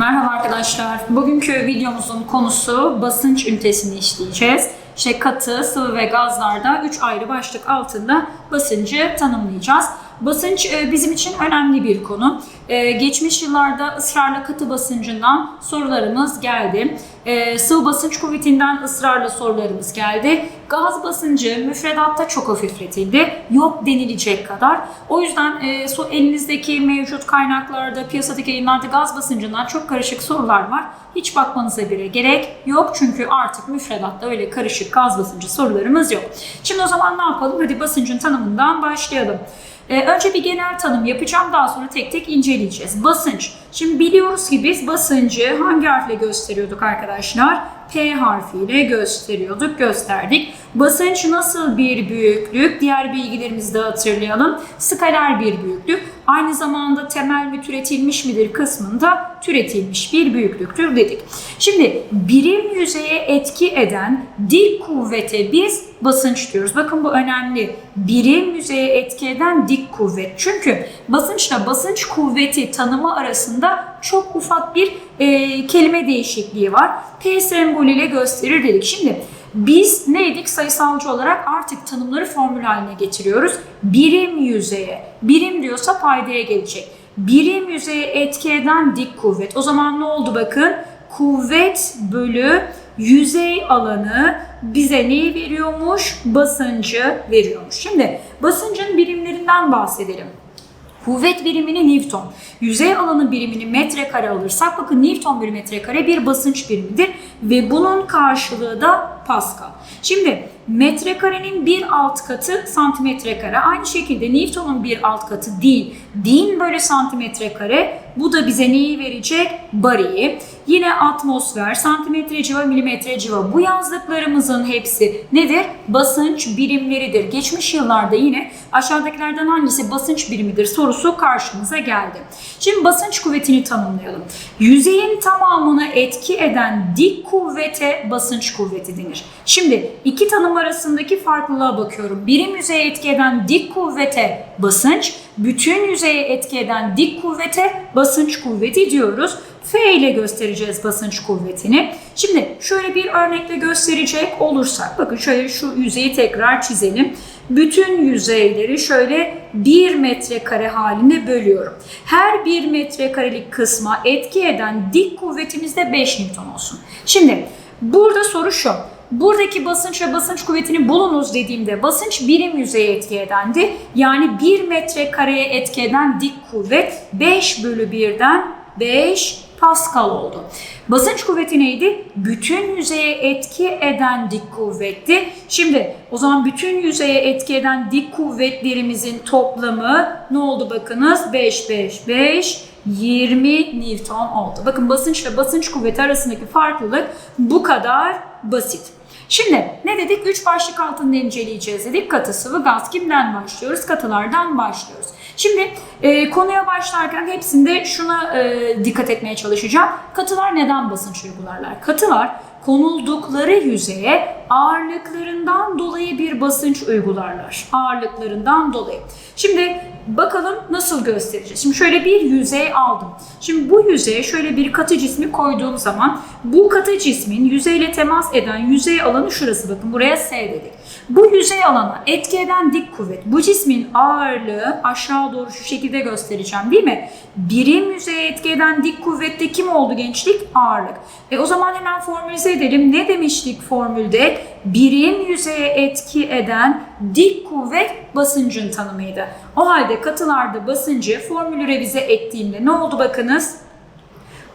Merhaba arkadaşlar. Bugünkü videomuzun konusu basınç ünitesini işleyeceğiz. İşte katı, sıvı ve gazlarda 3 ayrı başlık altında basıncı tanımlayacağız. Basınç e, bizim için önemli bir konu. E, Geçmiş yıllarda ısrarla katı basıncından sorularımız geldi. E, Sıvı basınç kuvvetinden ısrarla sorularımız geldi. Gaz basıncı müfredatta çok hafifletildi. Yok denilecek kadar. O yüzden elinizdeki mevcut kaynaklarda, piyasadaki yayınlarda gaz basıncından çok karışık sorular var. Hiç bakmanıza bile gerek yok çünkü artık müfredatta öyle karışık gaz basıncı sorularımız yok. Şimdi o zaman ne yapalım? Hadi basıncın tanımından başlayalım. Ee, önce bir genel tanım yapacağım daha sonra tek tek inceleyeceğiz. Basınç. Şimdi biliyoruz ki biz basıncı hangi harfle gösteriyorduk arkadaşlar? P harfiyle gösteriyorduk, gösterdik. Basınç nasıl bir büyüklük? Diğer bilgilerimizi de hatırlayalım. Skaler bir büyüklük. Aynı zamanda temel mi türetilmiş midir kısmında türetilmiş bir büyüklüktür dedik. Şimdi birim yüzeye etki eden dik kuvvete biz basınç diyoruz. Bakın bu önemli. Birim yüzeye etki eden dik kuvvet. Çünkü basınçla basınç kuvveti tanımı arasında çok ufak bir e, kelime değişikliği var. P sembolüyle gösterir dedik. Şimdi biz neydik sayısalcı olarak artık tanımları formül haline getiriyoruz. Birim yüzeye, birim diyorsa paydaya gelecek. Birim yüzeye etki eden dik kuvvet. O zaman ne oldu bakın? Kuvvet bölü yüzey alanı bize neyi veriyormuş? Basıncı veriyormuş. Şimdi basıncın birimlerinden bahsedelim. Kuvvet birimini Newton, yüzey alanı birimini metrekare alırsak bakın Newton bir metrekare bir basınç birimidir ve bunun karşılığı da Pascal. Şimdi metrekarenin bir alt katı santimetre kare. Aynı şekilde Newton'un bir alt katı değil. Bin bölü santimetre kare. Bu da bize neyi verecek? Bariyi. Yine atmosfer, santimetre civa, milimetre civa. Bu yazdıklarımızın hepsi nedir? Basınç birimleridir. Geçmiş yıllarda yine aşağıdakilerden hangisi basınç birimidir sorusu karşımıza geldi. Şimdi basınç kuvvetini tanımlayalım. Yüzeyin tamamına etki eden dik kuvvete basınç kuvveti denir. Şimdi iki tanım arasındaki farklılığa bakıyorum. Birim yüzeye etki eden dik kuvvete basınç, bütün yüzeye etki eden dik kuvvete basınç kuvveti diyoruz. F ile göstereceğiz basınç kuvvetini. Şimdi şöyle bir örnekle gösterecek olursak, bakın şöyle şu yüzeyi tekrar çizelim. Bütün yüzeyleri şöyle 1 metrekare halinde bölüyorum. Her 1 metrekarelik kısma etki eden dik kuvvetimiz de 5 Newton olsun. Şimdi burada soru şu. Buradaki basınç ve basınç kuvvetini bulunuz dediğimde basınç birim yüzeye etki edendi. Yani 1 metrekareye etki eden dik kuvvet 5 bölü 1'den 5 Pascal oldu. Basınç kuvveti neydi? Bütün yüzeye etki eden dik kuvvetti. Şimdi o zaman bütün yüzeye etki eden dik kuvvetlerimizin toplamı ne oldu bakınız? 5, 5, 5, 20 Newton oldu. Bakın basınç ve basınç kuvveti arasındaki farklılık bu kadar basit. Şimdi ne dedik? Üç başlık altında inceleyeceğiz dedik. Katı, sıvı, gaz. Kimden başlıyoruz? Katılardan başlıyoruz. Şimdi e, konuya başlarken hepsinde şuna e, dikkat etmeye çalışacağım. Katılar neden basınç uygularlar? Katılar konuldukları yüzeye ağırlıklarından dolayı bir basınç uygularlar. Ağırlıklarından dolayı. Şimdi bakalım nasıl göstereceğiz. Şimdi şöyle bir yüzey aldım. Şimdi bu yüzeye şöyle bir katı cismi koyduğum zaman bu katı cismin yüzeyle temas eden yüzey alanı şurası. Bakın buraya S dedik. Bu yüzey alana etki eden dik kuvvet. Bu cismin ağırlığı aşağı doğru şu şekilde göstereceğim değil mi? Birim yüzeye etki eden dik kuvvette kim oldu gençlik? Ağırlık. E o zaman hemen formülize edelim. Ne demiştik formülde? Birim yüzeye etki eden dik kuvvet basıncın tanımıydı. O halde katılarda basıncı formülü revize ettiğimde ne oldu bakınız?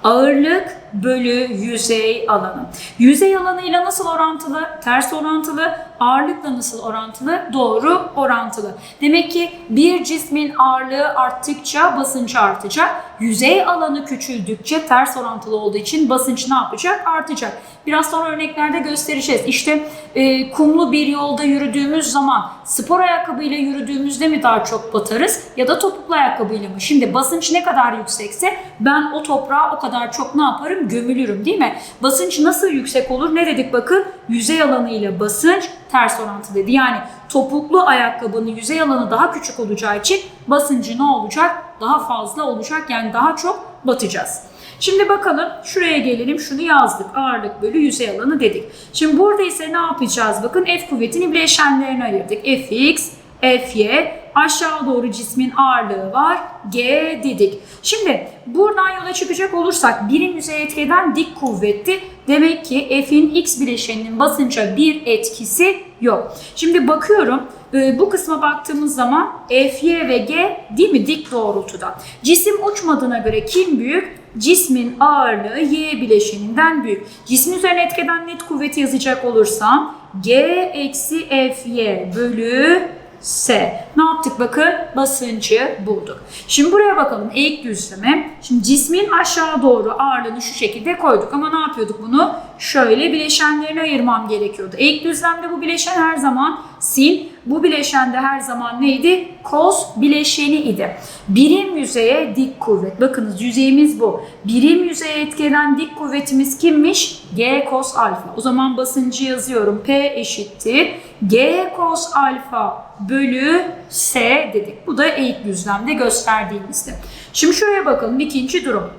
Ağırlık bölü yüzey alanı. Yüzey alanıyla nasıl orantılı? Ters orantılı. Ağırlıkla nasıl orantılı? Doğru orantılı. Demek ki bir cismin ağırlığı arttıkça basıncı artacak. Yüzey alanı küçüldükçe ters orantılı olduğu için basınç ne yapacak? Artacak. Biraz sonra örneklerde göstereceğiz. İşte e, kumlu bir yolda yürüdüğümüz zaman spor ayakkabıyla yürüdüğümüzde mi daha çok batarız ya da topuklu ayakkabıyla mı? Şimdi basınç ne kadar yüksekse ben o toprağa o kadar çok ne yaparım? Gömülürüm değil mi? Basınç nasıl yüksek olur? Ne dedik bakın? Yüzey alanı ile basınç ters orantı dedi. Yani topuklu ayakkabının yüzey alanı daha küçük olacağı için basıncı ne olacak? Daha fazla olacak yani daha çok batacağız. Şimdi bakalım şuraya gelelim şunu yazdık ağırlık bölü yüzey alanı dedik. Şimdi burada ise ne yapacağız bakın F kuvvetini bileşenlerine ayırdık. Fx, Fy aşağı doğru cismin ağırlığı var G dedik. Şimdi buradan yola çıkacak olursak birim yüzey etkeden dik kuvvetli demek ki F'in X bileşeninin basınca bir etkisi yok. Şimdi bakıyorum e, bu kısma baktığımız zaman Fy ve G değil mi dik doğrultuda. Cisim uçmadığına göre kim büyük? Cismin ağırlığı Y bileşeninden büyük. Cismin üzerine etkeden net kuvveti yazacak olursam G eksi Fy bölü S. Ne yaptık bakın? Basıncı bulduk. Şimdi buraya bakalım eğik düzleme. Şimdi cismin aşağı doğru ağırlığını şu şekilde koyduk ama ne yapıyorduk bunu? Şöyle bileşenlerine ayırmam gerekiyordu. Eğik düzlemde bu bileşen her zaman sin, bu bileşen de her zaman neydi? Kos bileşeni idi. Birim yüzeye dik kuvvet. Bakınız yüzeyimiz bu. Birim yüzeye etkilenen dik kuvvetimiz kimmiş? G kos alfa. O zaman basıncı yazıyorum. P eşittir. G kos alfa bölü S dedik. Bu da eğik düzlemde gösterdiğimizde. Şimdi şuraya bakalım ikinci durum.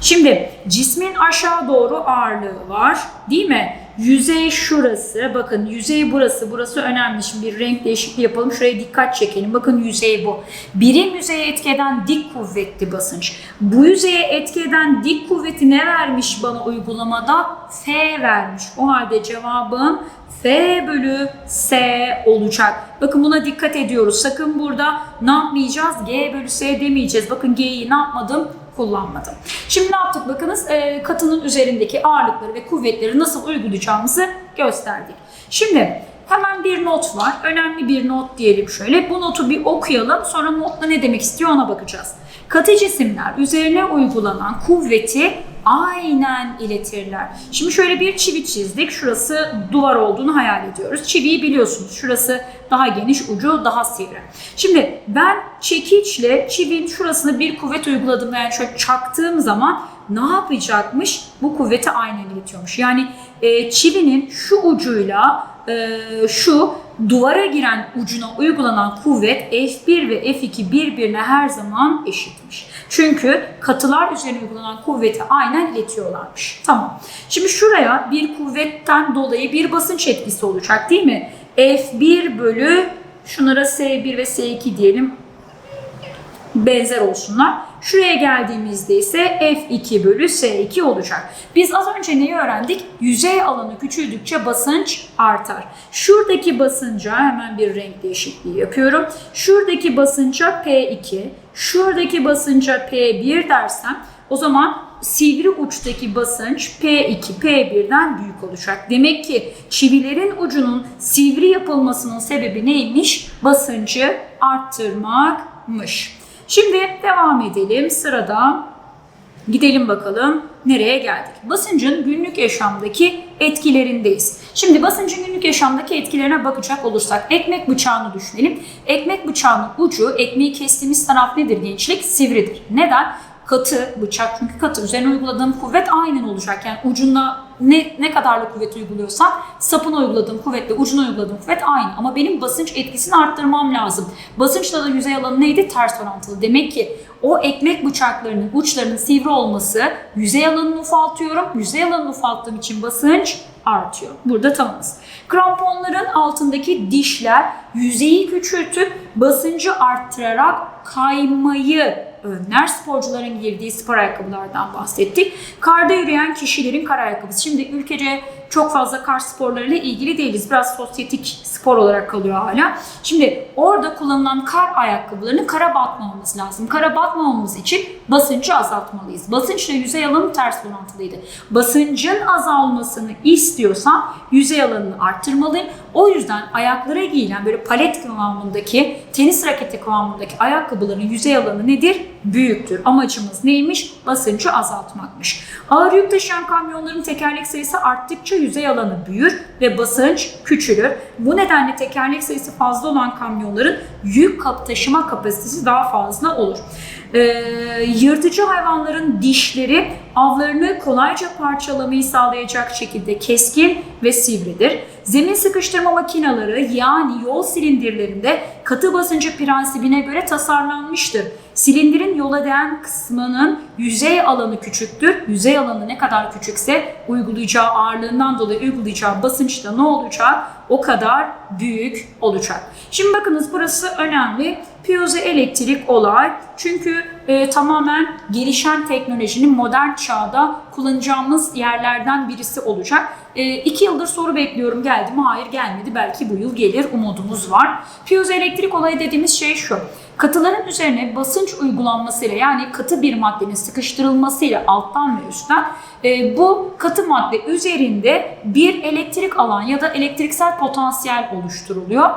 Şimdi cismin aşağı doğru ağırlığı var değil mi? Yüzey şurası. Bakın yüzey burası. Burası önemli. Şimdi bir renk değişikliği yapalım. Şuraya dikkat çekelim. Bakın yüzey bu. Birim yüzeye etkeden dik kuvvetli basınç. Bu yüzeye etkeden dik kuvveti ne vermiş bana uygulamada? F vermiş. O halde cevabım F bölü S olacak. Bakın buna dikkat ediyoruz. Sakın burada ne yapmayacağız? G bölü S demeyeceğiz. Bakın G'yi ne yapmadım? Kullanmadım. Şimdi ne yaptık bakınız e, katının üzerindeki ağırlıkları ve kuvvetleri nasıl uygulayacağımızı gösterdik. Şimdi hemen bir not var. Önemli bir not diyelim şöyle. Bu notu bir okuyalım. Sonra notla ne demek istiyor ona bakacağız. Katı cisimler üzerine uygulanan kuvveti aynen iletirler. Şimdi şöyle bir çivi çizdik. Şurası duvar olduğunu hayal ediyoruz. Çiviyi biliyorsunuz. Şurası daha geniş, ucu daha sivri. Şimdi ben çekiçle çivinin şurasına bir kuvvet uyguladım. Yani şöyle çaktığım zaman ne yapacakmış? Bu kuvveti aynen iletiyormuş. Yani e, çivinin şu ucuyla e, şu duvara giren ucuna uygulanan kuvvet F1 ve F2 birbirine her zaman eşitmiş. Çünkü katılar üzerine uygulanan kuvveti aynen iletiyorlarmış. Tamam. Şimdi şuraya bir kuvvetten dolayı bir basınç etkisi olacak değil mi? F1 bölü şunlara S1 ve S2 diyelim benzer olsunlar. Şuraya geldiğimizde ise F2 bölü S2 olacak. Biz az önce neyi öğrendik? Yüzey alanı küçüldükçe basınç artar. Şuradaki basınca hemen bir renk değişikliği yapıyorum. Şuradaki basınca P2, şuradaki basınca P1 dersem o zaman sivri uçtaki basınç P2, P1'den büyük olacak. Demek ki çivilerin ucunun sivri yapılmasının sebebi neymiş? Basıncı arttırmakmış. Şimdi devam edelim. Sırada gidelim bakalım nereye geldik. Basıncın günlük yaşamdaki etkilerindeyiz. Şimdi basıncın günlük yaşamdaki etkilerine bakacak olursak ekmek bıçağını düşünelim. Ekmek bıçağının ucu ekmeği kestiğimiz taraf nedir gençlik? Sivridir. Neden? Katı bıçak çünkü katı üzerine uyguladığım kuvvet aynen olacak. Yani ucunda ne, ne kadarlık kuvvet uyguluyorsam sapına uyguladığım kuvvetle ucuna uyguladığım kuvvet aynı. Ama benim basınç etkisini arttırmam lazım. Basınçla da yüzey alanı neydi? Ters orantılı. Demek ki o ekmek bıçaklarının uçlarının sivri olması yüzey alanını ufaltıyorum. Yüzey alanını ufalttığım için basınç artıyor. Burada tamamız. Kramponların altındaki dişler yüzeyi küçültüp basıncı arttırarak kaymayı önler. Sporcuların girdiği spor ayakkabılardan bahsettik. Karda yürüyen kişilerin kar ayakkabısı. Şimdi ülkece çok fazla kar sporlarıyla ilgili değiliz. Biraz sosyetik spor olarak kalıyor hala. Şimdi orada kullanılan kar ayakkabılarını kara batmamamız lazım. Kara batmamamız için basıncı azaltmalıyız. Basınçla yüzey alanı ters orantılıydı. Basıncın azalmasını istiyorsam yüzey alanını arttırmalıyım. O yüzden ayaklara giyilen böyle palet kıvamındaki, tenis raketi kıvamındaki ayakkabıların yüzey alanı nedir? Büyüktür. Amacımız neymiş? Basıncı azaltmakmış. Ağır yük taşıyan kamyonların tekerlek sayısı arttıkça yüzey alanı büyür ve basınç küçülür. Bu nedenle tekerlek sayısı fazla olan kamyonların yük taşıma kapasitesi daha fazla olur. Ee, yırtıcı hayvanların dişleri avlarını kolayca parçalamayı sağlayacak şekilde keskin ve sivridir. zemin sıkıştırma makineleri yani yol silindirlerinde katı basıncı prensibine göre tasarlanmıştır. Silindirin yola değen kısmının yüzey alanı küçüktür. Yüzey alanı ne kadar küçükse uygulayacağı ağırlığından dolayı uygulayacağı basınç da ne olacak? O kadar büyük olacak. Şimdi bakınız burası önemli. Piyozoelektrik olay. Çünkü e, tamamen gelişen teknolojinin modern çağda kullanacağımız yerlerden birisi olacak. E, iki yıldır soru bekliyorum geldi mi? Hayır gelmedi. Belki bu yıl gelir. Umudumuz var. Piyozoelektrik olayı dediğimiz şey şu. Katıların üzerine basınç uygulanmasıyla yani katı bir maddenin sıkıştırılmasıyla alttan ve üstten e, bu katı madde üzerinde bir elektrik alan ya da elektriksel potansiyel oluşturuluyor.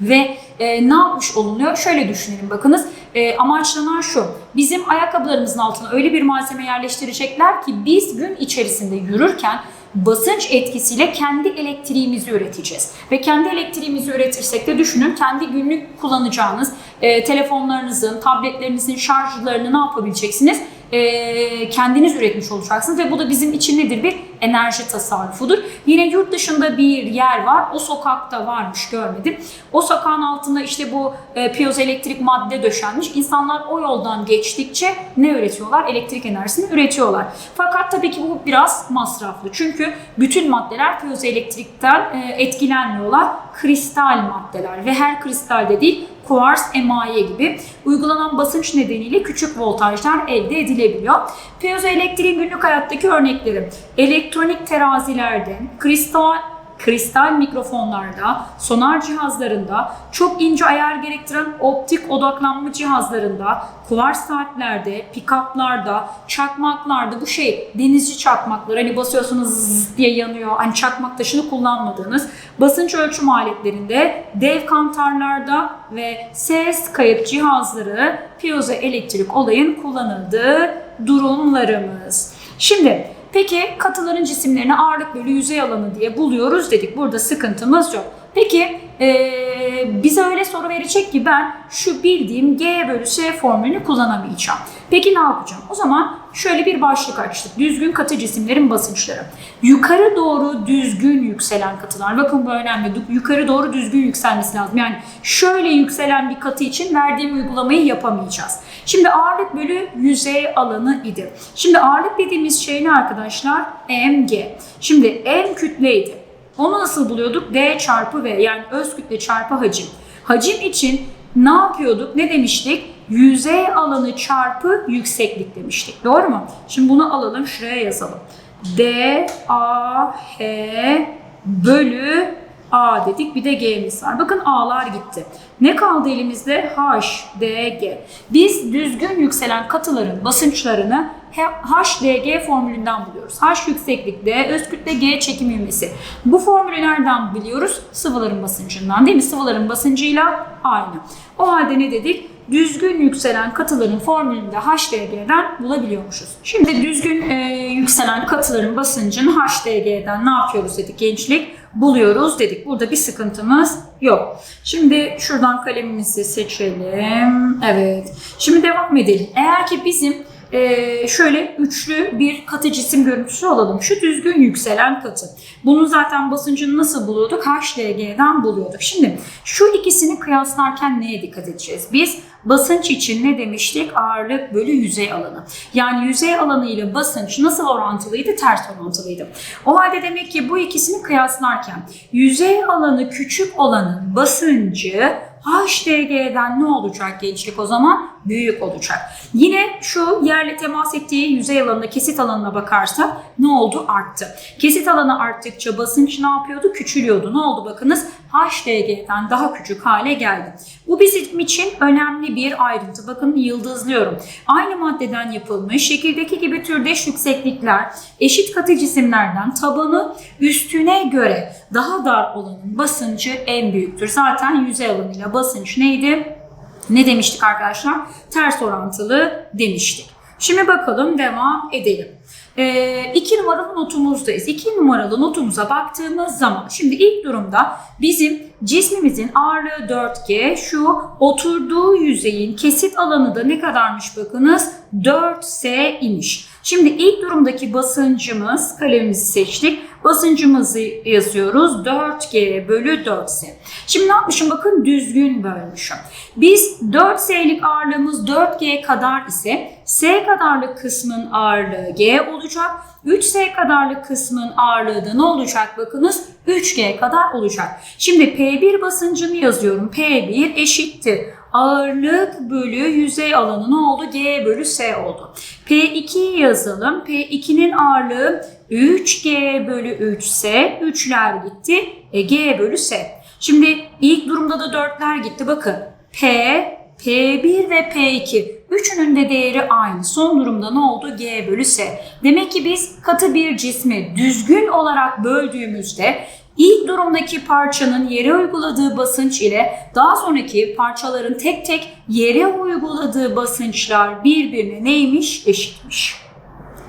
Ve e, ne yapmış olunuyor? Şöyle düşünelim bakınız. E, amaçlanan şu. Bizim ayakkabılarımızın altına öyle bir malzeme yerleştirecekler ki biz gün içerisinde yürürken basınç etkisiyle kendi elektriğimizi üreteceğiz. Ve kendi elektriğimizi üretirsek de düşünün kendi günlük kullanacağınız e, telefonlarınızın, tabletlerinizin şarjlarını ne yapabileceksiniz? E, kendiniz üretmiş olacaksınız ve bu da bizim için nedir? Bir enerji tasarrufudur. Yine yurt dışında bir yer var. O sokakta varmış görmedim. O sokağın altında işte bu e, piyozoelektrik madde döşenmiş. İnsanlar o yoldan geçtikçe ne üretiyorlar? Elektrik enerjisini üretiyorlar. Fakat tabii ki bu biraz masraflı. Çünkü bütün maddeler piyozoelektrikten e, etkilenmiyorlar. Kristal maddeler ve her kristalde değil kuars, emaye gibi uygulanan basınç nedeniyle küçük voltajlar elde edilebiliyor. Piyozoelektriğin günlük hayattaki örnekleri elektronik terazilerde, kristal kristal mikrofonlarda, sonar cihazlarında, çok ince ayar gerektiren optik odaklanma cihazlarında, kuvars saatlerde, pikaplarda, çakmaklarda bu şey denizci çakmaklar hani basıyorsunuz diye yanıyor. Hani çakmak taşını kullanmadığınız basınç ölçüm aletlerinde, dev kantarlarda ve ses kayıt cihazları piyozoelektrik olayın kullanıldığı durumlarımız. Şimdi Peki katıların cisimlerini ağırlık bölü yüzey alanı diye buluyoruz dedik. Burada sıkıntımız yok. Peki ee, bize öyle soru verecek ki ben şu bildiğim G bölü S formülünü kullanamayacağım. Peki ne yapacağım? O zaman şöyle bir başlık açtık. Düzgün katı cisimlerin basınçları. Yukarı doğru düzgün yükselen katılar. Bakın bu önemli. Yukarı doğru düzgün yükselmesi lazım. Yani şöyle yükselen bir katı için verdiğim uygulamayı yapamayacağız. Şimdi ağırlık bölü yüzey alanı idi. Şimdi ağırlık dediğimiz şey ne arkadaşlar? mg. Şimdi m kütleydi. Onu nasıl buluyorduk? D çarpı V yani öz kütle çarpı hacim. Hacim için ne yapıyorduk? Ne demiştik? Yüzey alanı çarpı yükseklik demiştik. Doğru mu? Şimdi bunu alalım şuraya yazalım. D, A, H bölü A dedik. Bir de G'miz var. Bakın A'lar gitti. Ne kaldı elimizde? H, D, G. Biz düzgün yükselen katıların basınçlarını HDG formülünden buluyoruz. H yükseklik D, öz kütle G çekim ivmesi. Bu formülü nereden biliyoruz? Sıvıların basıncından değil mi? Sıvıların basıncıyla aynı. O halde ne dedik? Düzgün yükselen katıların formülünü de HDG'den bulabiliyormuşuz. Şimdi düzgün e, yükselen katıların basıncını HDG'den ne yapıyoruz dedik gençlik? Buluyoruz dedik. Burada bir sıkıntımız yok. Şimdi şuradan kalemimizi seçelim. Evet. Şimdi devam edelim. Eğer ki bizim ee, şöyle üçlü bir katı cisim görüntüsü alalım. Şu düzgün yükselen katı. Bunun zaten basıncını nasıl buluyorduk? HDG'den buluyorduk. Şimdi şu ikisini kıyaslarken neye dikkat edeceğiz? Biz basınç için ne demiştik? Ağırlık bölü yüzey alanı. Yani yüzey alanı ile basınç nasıl orantılıydı? Ters orantılıydı. O halde demek ki bu ikisini kıyaslarken yüzey alanı küçük olanın basıncı HDG'den ne olacak gençlik o zaman? Büyük olacak. Yine şu yerle temas ettiği yüzey alanına, kesit alanına bakarsak ne oldu? Arttı. Kesit alanı arttıkça basınç ne yapıyordu? Küçülüyordu. Ne oldu bakınız? HDG'den daha küçük hale geldi. Bu bizim için önemli bir ayrıntı. Bakın yıldızlıyorum. Aynı maddeden yapılmış şekildeki gibi türdeş yükseklikler eşit katı cisimlerden tabanı üstüne göre daha dar olanın basıncı en büyüktür. Zaten yüzey alanıyla basınç neydi? Ne demiştik arkadaşlar? Ters orantılı demiştik. Şimdi bakalım devam edelim. E, iki numaralı notumuzdayız. İki numaralı notumuza baktığımız zaman şimdi ilk durumda bizim cismimizin ağırlığı 4G şu oturduğu yüzeyin kesit alanı da ne kadarmış bakınız 4S imiş. Şimdi ilk durumdaki basıncımız, kalemimizi seçtik. Basıncımızı yazıyoruz. 4G bölü 4S. Şimdi ne yapmışım? Bakın düzgün bölmüşüm. Biz 4S'lik ağırlığımız 4G kadar ise S kadarlık kısmın ağırlığı G olacak. 3S kadarlık kısmın ağırlığı da ne olacak? Bakınız 3G kadar olacak. Şimdi P1 basıncını yazıyorum. P1 eşittir. Ağırlık bölü yüzey alanı ne oldu? G bölü S oldu. P2'yi yazalım. P2'nin ağırlığı 3G bölü 3S. 3'ler gitti. E, G bölü S. Şimdi ilk durumda da 4'ler gitti. Bakın P, P1 ve P2 üçünün de değeri aynı. Son durumda ne oldu? G bölü S. Demek ki biz katı bir cismi düzgün olarak böldüğümüzde ilk durumdaki parçanın yere uyguladığı basınç ile daha sonraki parçaların tek tek yere uyguladığı basınçlar birbirine neymiş? Eşitmiş.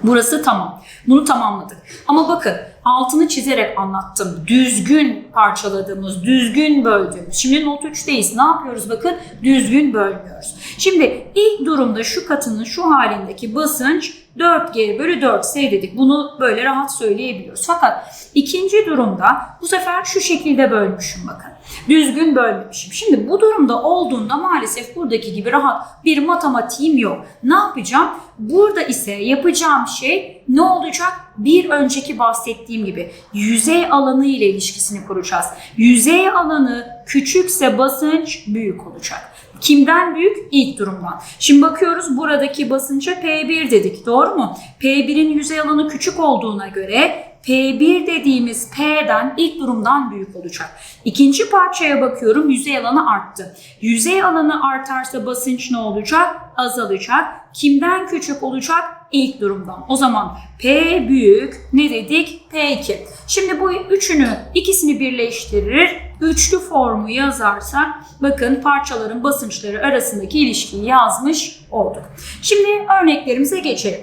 Burası tamam. Bunu tamamladık. Ama bakın altını çizerek anlattım. Düzgün parçaladığımız, düzgün böldüğümüz. Şimdi not 3'teyiz. Ne yapıyoruz bakın? Düzgün bölmüyoruz. Şimdi ilk durumda şu katının şu halindeki basınç 4G bölü 4S dedik. Bunu böyle rahat söyleyebiliyoruz. Fakat ikinci durumda bu sefer şu şekilde bölmüşüm bakın. Düzgün bölmemişim. Şimdi bu durumda olduğunda maalesef buradaki gibi rahat bir matematiğim yok. Ne yapacağım? Burada ise yapacağım şey ne olacak? Bir önceki bahsettiğim gibi yüzey alanı ile ilişkisini kuracağız. Yüzey alanı küçükse basınç büyük olacak. Kimden büyük? İlk durumdan. Şimdi bakıyoruz buradaki basınca P1 dedik. Doğru mu? P1'in yüzey alanı küçük olduğuna göre P1 dediğimiz P'den ilk durumdan büyük olacak. İkinci parçaya bakıyorum yüzey alanı arttı. Yüzey alanı artarsa basınç ne olacak? Azalacak. Kimden küçük olacak? İlk durumdan. O zaman P büyük ne dedik? P2. Şimdi bu üçünü ikisini birleştirir. Üçlü formu yazarsak bakın parçaların basınçları arasındaki ilişkiyi yazmış olduk. Şimdi örneklerimize geçelim.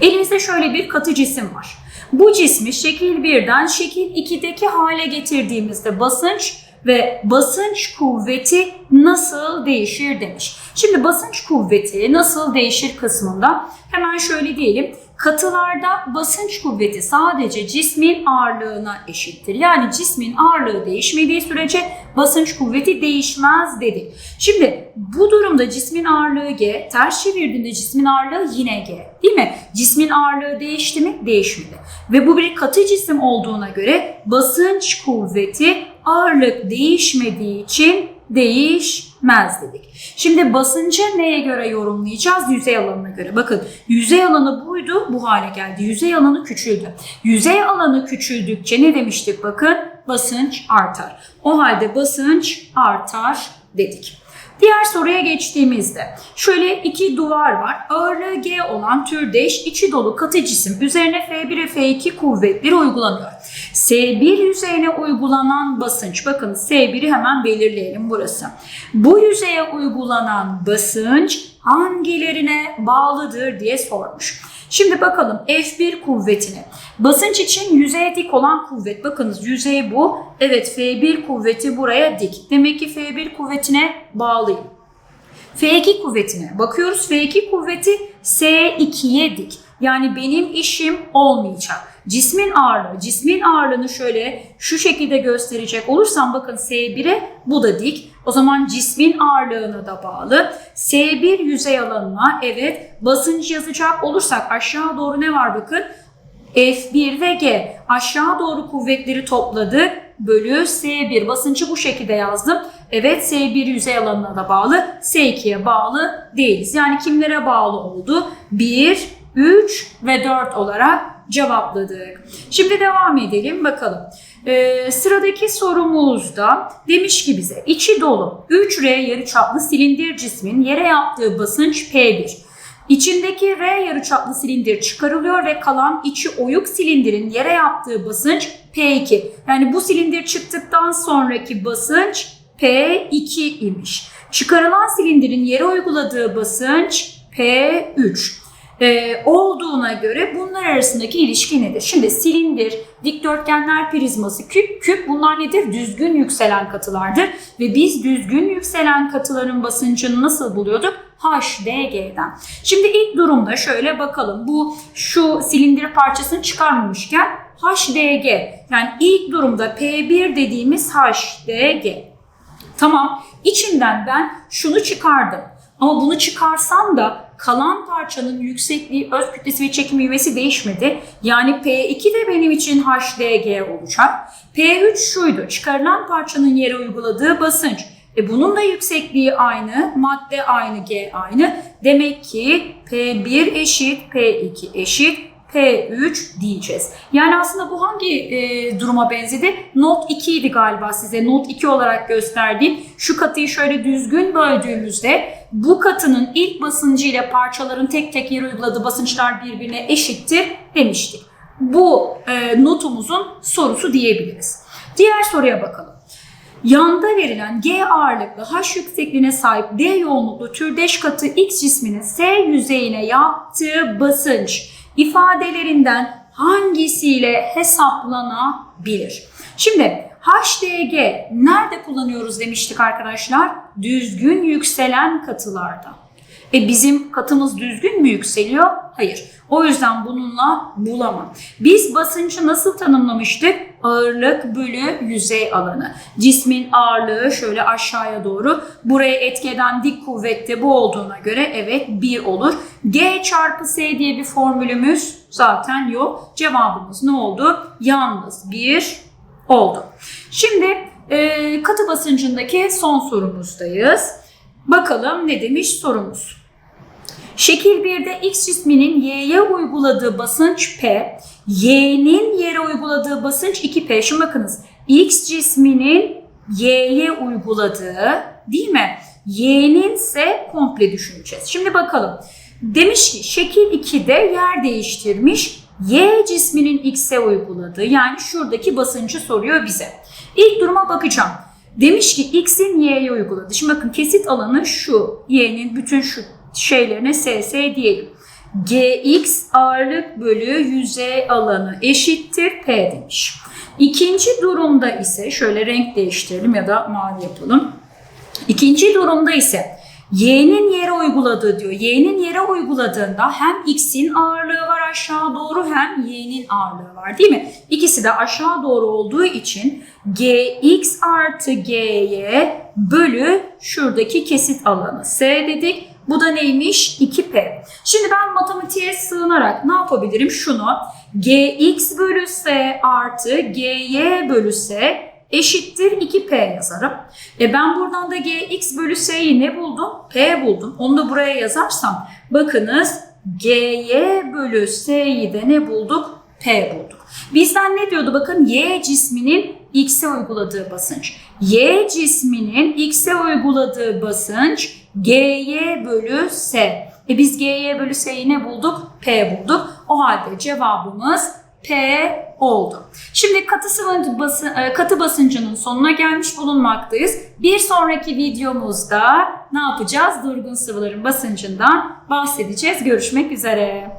Elimizde şöyle bir katı cisim var. Bu cismi şekil 1'den şekil 2'deki hale getirdiğimizde basınç ve basınç kuvveti nasıl değişir demiş. Şimdi basınç kuvveti nasıl değişir kısmında hemen şöyle diyelim. Katılarda basınç kuvveti sadece cismin ağırlığına eşittir. Yani cismin ağırlığı değişmediği sürece basınç kuvveti değişmez dedik. Şimdi bu durumda cismin ağırlığı G, ters çevirdiğinde cismin ağırlığı yine G. Değil mi? Cismin ağırlığı değişti mi? Değişmedi. Ve bu bir katı cisim olduğuna göre basınç kuvveti ağırlık değişmediği için değişmez dedik. Şimdi basıncı neye göre yorumlayacağız? Yüzey alanına göre. Bakın yüzey alanı buydu bu hale geldi. Yüzey alanı küçüldü. Yüzey alanı küçüldükçe ne demiştik bakın? Basınç artar. O halde basınç artar dedik. Diğer soruya geçtiğimizde şöyle iki duvar var. Ağırlığı G olan türdeş içi dolu katı cisim üzerine F1 ve F2 kuvvetleri uygulanıyor. S1 yüzeyine uygulanan basınç bakın S1'i hemen belirleyelim burası. Bu yüzeye uygulanan basınç hangilerine bağlıdır diye sormuş. Şimdi bakalım F1 kuvvetini. Basınç için yüzeye dik olan kuvvet. Bakınız yüzey bu. Evet F1 kuvveti buraya dik. Demek ki F1 kuvvetine bağlıyım. F2 kuvvetine bakıyoruz. F2 kuvveti S2'ye dik. Yani benim işim olmayacak. Cismin ağırlığı, cismin ağırlığını şöyle şu şekilde gösterecek olursam bakın S1'e bu da dik. O zaman cismin ağırlığına da bağlı. S1 yüzey alanına evet basınç yazacak olursak aşağı doğru ne var bakın? F1 ve G aşağı doğru kuvvetleri topladık bölü S1 basıncı bu şekilde yazdım. Evet S1 yüzey alanına da bağlı S2'ye bağlı değiliz. Yani kimlere bağlı oldu? 1, 3 ve 4 olarak cevapladık. Şimdi devam edelim bakalım. Ee, sıradaki sorumuzda demiş ki bize içi dolu 3R yarıçaplı silindir cismin yere yaptığı basınç P1. İçindeki R yarıçaplı silindir çıkarılıyor ve kalan içi oyuk silindirin yere yaptığı basınç P2. Yani bu silindir çıktıktan sonraki basınç P2 imiş. Çıkarılan silindirin yere uyguladığı basınç P3. e, olduğuna göre bunlar arasındaki ilişki nedir? Şimdi silindir, dikdörtgenler prizması, küp, küp bunlar nedir? Düzgün yükselen katılardır. Ve biz düzgün yükselen katıların basıncını nasıl buluyorduk? HDG'den. Şimdi ilk durumda şöyle bakalım. Bu şu silindir parçasını çıkarmamışken HDG yani ilk durumda P1 dediğimiz HDG. Tamam içinden ben şunu çıkardım. Ama bunu çıkarsam da kalan parçanın yüksekliği, öz kütlesi ve çekim ivmesi değişmedi. Yani P2 de benim için HDG olacak. P3 şuydu. Çıkarılan parçanın yere uyguladığı basınç. E bunun da yüksekliği aynı, madde aynı, G aynı. Demek ki P1 eşit, P2 eşit, P3 diyeceğiz. Yani aslında bu hangi e, duruma benzedi? Not 2 idi galiba size. Not 2 olarak gösterdiğim. Şu katıyı şöyle düzgün böldüğümüzde bu katının ilk basıncı ile parçaların tek tek yere uyguladığı basınçlar birbirine eşittir demiştik. Bu e, notumuzun sorusu diyebiliriz. Diğer soruya bakalım. Yanda verilen G ağırlıklı H yüksekliğine sahip D yoğunluklu türdeş katı X cisminin S yüzeyine yaptığı basınç ifadelerinden hangisiyle hesaplanabilir? Şimdi HDG nerede kullanıyoruz demiştik arkadaşlar? Düzgün yükselen katılarda. E bizim katımız düzgün mü yükseliyor? Hayır. O yüzden bununla bulamam. Biz basıncı nasıl tanımlamıştık? Ağırlık bölü yüzey alanı. Cismin ağırlığı şöyle aşağıya doğru. Buraya etki eden dik kuvvette bu olduğuna göre evet 1 olur. G çarpı S diye bir formülümüz zaten yok. Cevabımız ne oldu? Yalnız 1 oldu. Şimdi e, katı basıncındaki son sorumuzdayız. Bakalım ne demiş sorumuz. Şekil 1'de X cisminin Y'ye uyguladığı basınç P, Y'nin yere uyguladığı basınç 2P. Şimdi bakınız X cisminin Y'ye uyguladığı değil mi? Y'nin ise komple düşüneceğiz. Şimdi bakalım. Demiş ki şekil 2'de yer değiştirmiş. Y cisminin X'e uyguladığı yani şuradaki basıncı soruyor bize. İlk duruma bakacağım. Demiş ki X'in Y'ye uyguladı. Şimdi bakın kesit alanı şu. Y'nin bütün şu şeylerine SS diyelim. Gx ağırlık bölü yüzey alanı eşittir P demiş. İkinci durumda ise şöyle renk değiştirelim ya da mavi yapalım. İkinci durumda ise Y'nin yere uyguladığı diyor. Y'nin yere uyguladığında hem X'in ağırlığı var aşağı doğru hem Y'nin ağırlığı var değil mi? İkisi de aşağı doğru olduğu için Gx artı Gy bölü şuradaki kesit alanı S dedik. Bu da neymiş? 2P. Şimdi ben matematiğe sığınarak ne yapabilirim? Şunu Gx bölü S artı Gy bölü S eşittir 2P yazarım. E ben buradan da Gx bölü S'yi ne buldum? P buldum. Onu da buraya yazarsam bakınız Gy bölü S'yi de ne bulduk? P bulduk. Bizden ne diyordu? Bakın Y cisminin X'e uyguladığı basınç. Y cisminin X'e uyguladığı basınç Gy bölü S. E biz Gy bölü S'yi ne bulduk? P bulduk. O halde cevabımız P oldu. Şimdi katı, sıvı basın, e, katı basıncının sonuna gelmiş bulunmaktayız. Bir sonraki videomuzda ne yapacağız? Durgun sıvıların basıncından bahsedeceğiz. Görüşmek üzere.